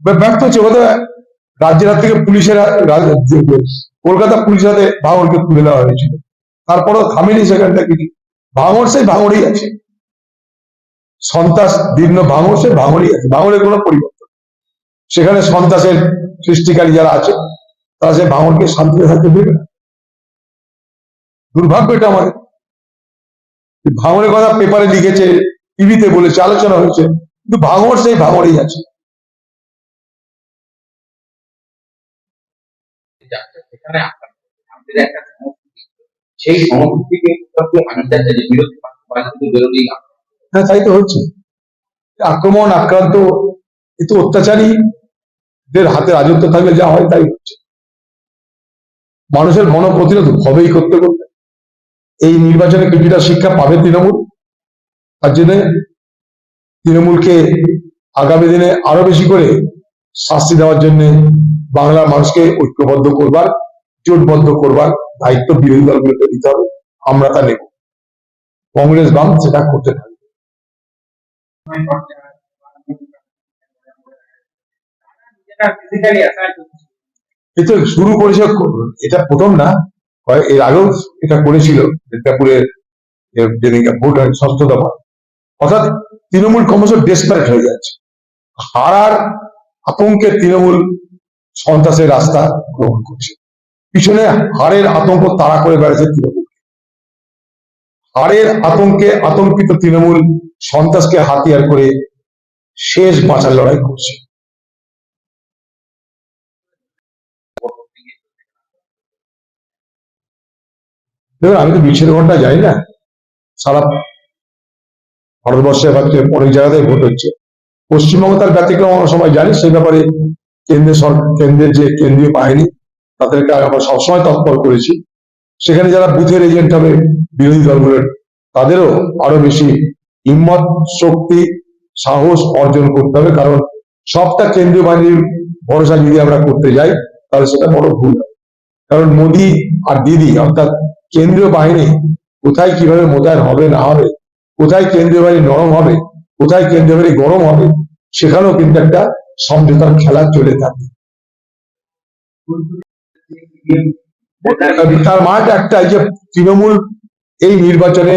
ব্যর্থ হচ্ছে রাজ্যের হাত থেকে পুলিশের কলকাতা হাতে ভাঙড়কে তুলে হয়েছিল। তারপরও থামেনি সেখানটা কিছু। ভাঙড় সেই আছে। সন্ত্রাস দীর্ণ ভাঙড় আছে। ভাঙড়ের কোনো পরিবর্তন সেখানে সন্ত্রাসের সৃষ্টিকারী যারা আছে, তারা সে ভাঙড়কে শান্তিতে থাকতে দেবে না। দুর্ভাগ্য এটা আমাদের। ভাঙড়ের কথা পেপারে লিখেছে টিভিতে বলেছে আলোচনা হয়েছে কিন্তু ভাঙড় সেই ভাঙড়ই আছে। সেই সংস্কৃতিকে হ্যাঁ তাই তো হচ্ছে। আক্রমণ আক্রান্ত এ তো অত্যাচারীদের হাতে রাজত্ব থাকলে যা হয় তাই হচ্ছে। মানুষের মন প্রতিরোধ হবেই করতে করতে। এই নির্বাচনে কিছুটা শিক্ষা পাবে তৃণমূল। তার জন্য তৃণমূলকে আগামী দিনে আরও বেশি করে শাস্তি দেওয়ার জন্য বাংলার মানুষকে ঐক্যবদ্ধ করবার, জোটবদ্ধ করবার দায়িত্ব বিরোধী দলগুলোকে দিতে হবে। আমরা তা নেব। কংগ্রেস বাম সেটা করতে ফিজিক্যালি তো শুরু করেছে, এটা প্রথম না এর আগেও এটা করেছিল ভোট হয়, ষষ্ঠ দফা। অর্থাৎ তৃণমূল ক্রমশ ডেসপারেট হয়ে যাচ্ছে। হারার আতঙ্কে তৃণমূল সন্ত্রাসের রাস্তা গ্রহণ করছে। পিছনে হারের আতঙ্ক তাড়া করে বেড়াচ্ছে তৃণমূল। হারের আতঙ্কে আতঙ্কিত তৃণমূল সন্ত্রাসকে হাতিয়ার করে শেষ বাঁচার লড়াই করছে। দেখুন, আমি তো বিশের ঘণ্টা যাই না। সারা ভারতবর্ষে অনেক জায়গাতেই ভোট হচ্ছে পশ্চিমবঙ্গ তার ব্যতিক্রম আমরা সবাই জানি, সেই ব্যাপারে কেন্দ্রের সরকার কেন্দ্রের যে কেন্দ্রীয় বাহিনী, তাদেরকে আমরা সবসময় তৎপর করেছি সেখানে যারা বুথের এজেন্ট হবে, বিরোধী দলগুলোর, তাদেরও আরও বেশি হিম্মত, শক্তি, সাহস অর্জন করতে হবে, কারণ সবটা কেন্দ্রীয় বাহিনীর ভরসা যদি আমরা করতে যাই, তাহলে সেটা বড় ভুল। কারণ মোদি আর দিদি, অর্থাৎ কেন্দ্রীয় বাহিনী কোথায় কীভাবে মোতায়েন হবে, না হবে কোথায় কেন্দ্রীয় বাহিনী নরম হবে কোথায় কেন্দ্রীয় বাহিনী গরম হবে সেখানেও কিন্তু একটা সমঝোতার খেলা চলে থাকে। তার মাঠ একটাই যে তৃণমূল এই নির্বাচনে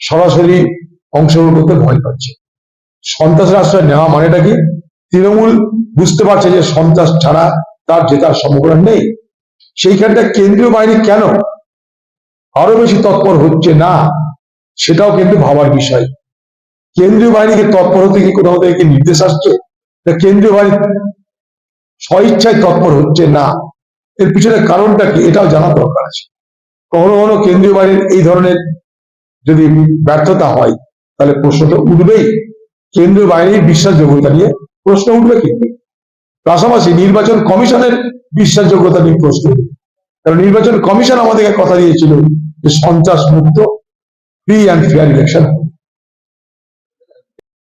সরাসরি অংশগ্রহণ করতে ভয় পাচ্ছে। সন্ত্রাসের আশ্রয় নেওয়া মানেটা কি? তৃণমূল বুঝতে পারছে যে সন্ত্রাস ছাড়া তার জেতার সম্ভাবনা নেই। সেইখানটা কেন্দ্রীয় বাহিনী কেন? আরও বেশি তৎপর হচ্ছে না। সেটাও কিন্তু ভাবার বিষয়? কেন্দ্রীয় বাহিনীকে তৎপর হতে কি কোথাও থেকে নির্দেশ আসছে? কেন্দ্রীয় বাহিনী স্বইচ্ছায় তৎপর হচ্ছে না। এর পিছনে কারণটা কি? এটাও জানা দরকার আছে। কখনো কখনো কেন্দ্রীয় বাহিনীর এই ধরনের যদি ব্যর্থতা হয়, তাহলে প্রশ্ন তো উঠবেই। কেন্দ্রীয় বাহিনীর বিশ্বাসযোগ্যতা নিয়ে প্রশ্ন উঠবে কিন্তু পাশাপাশি নির্বাচন কমিশনের বিশ্বাসযোগ্যতা নিয়ে প্রশ্ন কারণ নির্বাচন কমিশন আমাদেরকে কথা দিয়েছিল যে সন্ত্রাস মুক্ত free and fair election